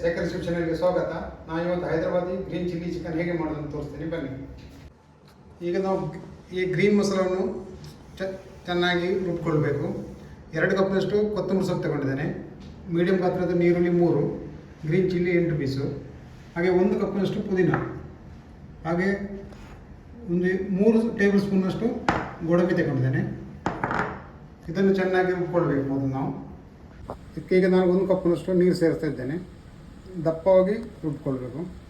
ಶೇಖರ್ ಶಿಕ್ಷಣಕ್ಕೆ ಸ್ವಾಗತ. ನಾನು ಇವತ್ತು ಹೈದರಾಬಾದಿ ಗ್ರೀನ್ ಚಿಲ್ಲಿ ಚಿಕನ್ ಹೇಗೆ ಮಾಡೋದು ಅಂತ ತೋರಿಸ್ತೀನಿ. ಬನ್ನಿ. ಈಗ ನಾವು ಈ ಗ್ರೀನ್ ಮಸಾಲವನ್ನು ಚೆನ್ನಾಗಿ ರುಬ್ಕೊಳ್ಬೇಕು. ಎರಡು ಕಪ್ನಷ್ಟು ಕೊತ್ತಂಬರಿ ಸೊಪ್ಪು ತಗೊಂಡಿದ್ದೇನೆ. ಮೀಡಿಯಂ ಪಾತ್ರದ ನೀರುಳ್ಳಿ ಮೂರು, ಗ್ರೀನ್ ಚಿಲ್ಲಿ ಎಂಟು ಪೀಸು, ಹಾಗೆ ಒಂದು ಕಪ್ನಷ್ಟು ಪುದೀನ, ಹಾಗೆ ಒಂದು ಮೂರು ಟೇಬಲ್ ಸ್ಪೂನಷ್ಟು ಗೋಡಂಬಿ ತಗೊಂಡಿದ್ದೇನೆ. ಇದನ್ನು ಚೆನ್ನಾಗಿ ರುಬ್ಕೊಳ್ಬೇಕು ಮೊದಲು ನಾವು. ಇದಕ್ಕೆ ಈಗ ನಾನು ಒಂದು ಕಪ್ನಷ್ಟು ನೀರು ಸೇರಿಸ್ತಾ ಇದ್ದೇನೆ. ದಪ್ಪವಾಗಿ ರುಬ್ಕೊಳ್ಬೇಕು.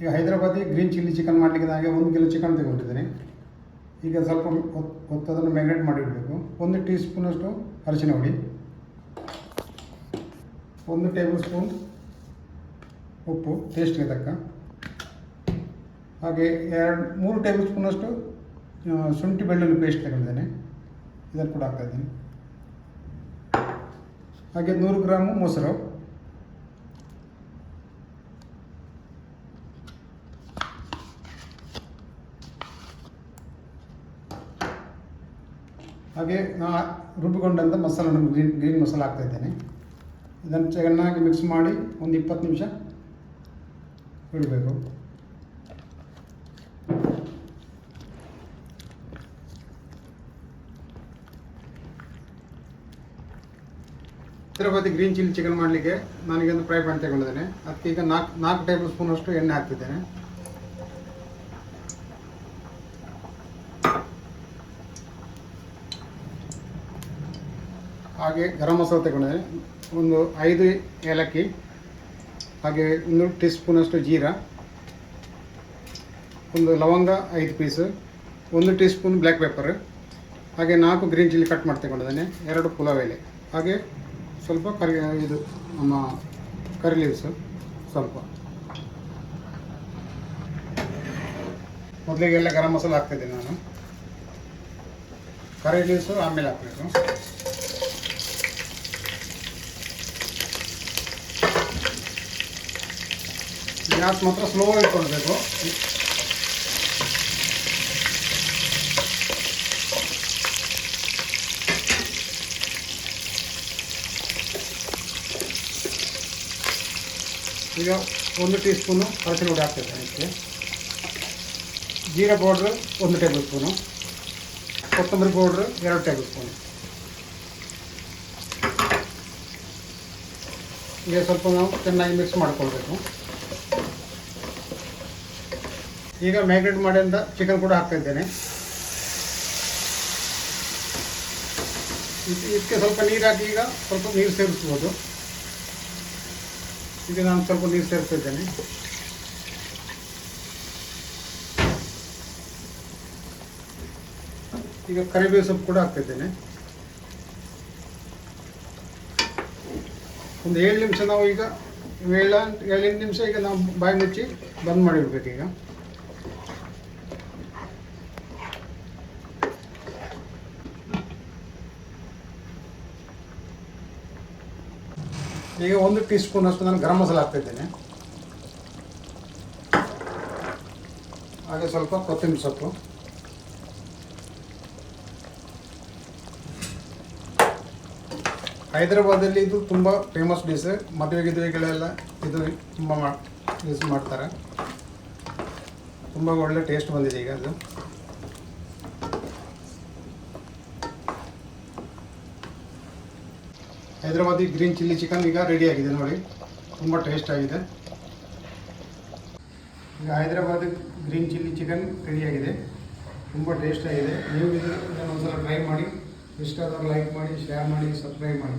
ಈಗ ಹೈದರಾಬಾದಿ ಗ್ರೀನ್ ಚಿಲ್ಲಿ ಚಿಕನ್ ಮಾಡಲಿಕ್ಕೆ ಹಾಗೆ ಒಂದು ಕಿಲೋ ಚಿಕನ್ ತಗೊಂಡಿದ್ದೀನಿ ಈಗ ಸ್ವಲ್ಪ ಹೊತ್- ಹೊತ್ತದನ್ನು ಮ್ಯಾಗ್ನೇಟ್ ಮಾಡಿಡಬೇಕು. ಒಂದು ಟೀ ಸ್ಪೂನಷ್ಟು ಅರಿಶಿನ ಹುಡಿ ಒಂದು ಟೇಬಲ್ ಸ್ಪೂನ್ ಉಪ್ಪು ಟೇಸ್ಟ್ಗೆ ತಕ್ಕ. ಹಾಗೆ ಎರಡು, ಮೂರು ಟೇಬಲ್ ಸ್ಪೂನಷ್ಟು ಶುಂಠಿ ಬೆಳ್ಳುಳ್ಳಿ ಪೇಸ್ಟ್ ತಗೊಂಡಿದ್ದೇನೆ ಇದನ್ನು ಕೂಡ ಹಾಕ್ತಾ ಇದ್ದೀನಿ. ಹಾಗೆ ನೂರು ಗ್ರಾಮು ಮೊಸರು. ಹಾಗೆ ನಾ ರುಬ್ಬಿಕೊಂಡಂಥ ಮಸಾಲನ ಗ್ರೀನ್ ಗ್ರೀನ್ ಮಸಾಲ ಹಾಕ್ತಾ ಇದ್ದೇನೆ. ಇದನ್ನು ಚೆನ್ನಾಗಿ ಮಿಕ್ಸ್ ಮಾಡಿ ಒಂದು ಇಪ್ಪತ್ತು ನಿಮಿಷ ಇಡಬೇಕು. ಹೈದರಾಬಾದಿ ಗ್ರೀನ್ ಚಿಲ್ಲಿ ಚಿಕನ್ ಮಾಡಲಿಕ್ಕೆ ನನಗೆ ಒಂದು ಫ್ರೈ ಪ್ಯಾನ್ ತಗೊಂಡಿದ್ದೇನೆ. ಅದಕ್ಕೆ ಈಗ ನಾಲ್ಕು ನಾಲ್ಕು ಟೇಬಲ್ ಸ್ಪೂನಷ್ಟು ಎಣ್ಣೆ ಹಾಕ್ತಿದ್ದೇನೆ. ಹಾಗೆ ಗರಂ ಮಸಾಲ ತಗೊಂಡಿದ್ದೇನೆ. ಒಂದು ಐದು ಏಲಕ್ಕಿ, ಹಾಗೆ ಒಂದು ಟೀ ಸ್ಪೂನಷ್ಟು ಜೀರಾ, ಒಂದು ಲವಂಗ ಐದು ಪೀಸು, ಒಂದು ಟೀ ಸ್ಪೂನ್ ಬ್ಲ್ಯಾಕ್ ಪೆಪ್ಪರ್, ಹಾಗೆ ನಾಲ್ಕು ಗ್ರೀನ್ ಚಿಲ್ಲಿ ಕಟ್ ಮಾಡಿ ತಗೊಂಡಿದ್ದೇನೆ. ಎರಡು ಪುಲಾವ್ ಎಲೆ. ಹಾಗೆ ಸ್ವಲ್ಪ ಕರಿ, ಇದು ನಮ್ಮ ಕರಿ ಸ್ವಲ್ಪ. ಮೊದಲಿಗೆ ಎಲ್ಲ ಗರಂ ಮಸಾಲೆ ಹಾಕ್ತಿದ್ದೀನಿ ನಾನು. ಕರಿ ಲೀವ್ಸು ಆಮೇಲೆ ಹಾಕಬೇಕು. ಗ್ಯಾಸ್ ಮಾತ್ರ ಸ್ಲೋ ಇಟ್ಕೊಳ್ಬೇಕು ಈಗ ಒಂದು ಟೀ ಸ್ಪೂನು ಅರಸಿನ ಹುಡಿ ಹಾಕ್ತೇವೆ ಇದಕ್ಕೆ ಜೀರಾ ಪೌಡ್ರು ಒಂದು ಟೇಬಲ್ ಸ್ಪೂನು ಕೊತ್ತಂಬರಿ ಪೌಡ್ರು ಎರಡು ಟೇಬಲ್ ಸ್ಪೂನು ಈಗ ಸ್ವಲ್ಪ ನಾವು ಚೆನ್ನಾಗಿ ಮಿಕ್ಸ್ ಮಾಡ್ಕೊಳ್ಬೇಕು. ಈಗ ಮ್ಯಾಗ್ನೇಟ್ ಮಾಡಿದ ಚಿಕನ್ ಕೂಡ ಹಾಕ್ತಾ ಇದ್ದೇನೆ. ಇದಕ್ಕೆ ಸ್ವಲ್ಪ ನೀರು ಹಾಕಿ ಈಗ ಸ್ವಲ್ಪ ನೀರು ಸೇರಿಸ್ಬೋದು. ಈಗ ನಾನು ಸ್ವಲ್ಪ ನೀರು ಸೇರಿಸ್ತಾ ಈಗ ಕರಿಬೇವು ಸೊಪ್ಪು ಕೂಡ ಹಾಕ್ತಿದ್ದೇನೆ. ಒಂದು ಏಳು ನಿಮಿಷ ನಾವು ಈಗ, ಏಳು ಏಳೆಂಟು ನಿಮಿಷ ಈಗ ನಾವು ಬಾಯಿ ಮುಚ್ಚಿ ಬಂದ್ ಮಾಡಿಡ್ಬೇಕು ಈಗ. ಈಗ ಒಂದು ಟೀ ಸ್ಪೂನ್ ಅಷ್ಟು ನಾನು ಗರಂ ಮಸಾಲ ಹಾಕ್ತಿದ್ದೇನೆ ಹಾಗೆ ಸ್ವಲ್ಪ ಕೊತ್ತಂಬರಿ ಸೊಪ್ಪು. ಹೈದರಾಬಾದಲ್ಲಿ ಇದು ತುಂಬ ಫೇಮಸ್ ಡಿಶ್ ಮದುವೆ ಗಿದುವೆಗಳೆಲ್ಲ ಇದು ತುಂಬ ಯೂಸ್ ಮಾಡ್ತಾರೆ. ತುಂಬ ಒಳ್ಳೆ ಟೇಸ್ಟ್ ಬಂದಿದೆ ಈಗ ಅದು. ಹೈದರಾಬಾದಿ ಗ್ರೀನ್ ಚಿಲ್ಲಿ ಚಿಕನ್ ಈಗ ರೆಡಿ ಆಗಿದೆ ನೋಡಿ. ತುಂಬ ಟೇಸ್ಟ್ ಆಗಿದೆ. ಈಗ ಹೈದರಾಬಾದಿ ಗ್ರೀನ್ ಚಿಲ್ಲಿ ಚಿಕನ್ ರೆಡಿಯಾಗಿದೆ. ತುಂಬ ಟೇಸ್ಟ್ ಆಗಿದೆ. ನೀವು ಇದು ಇದನ್ನು ಒಂದ್ಸಲ ಟ್ರೈ ಮಾಡಿ. ಇಷ್ಟ ಆದವ್ರು ಲೈಕ್ ಮಾಡಿ ಶೇರ್ ಮಾಡಿ ಸಬ್ಸ್ಕ್ರೈಬ್ ಮಾಡಿ.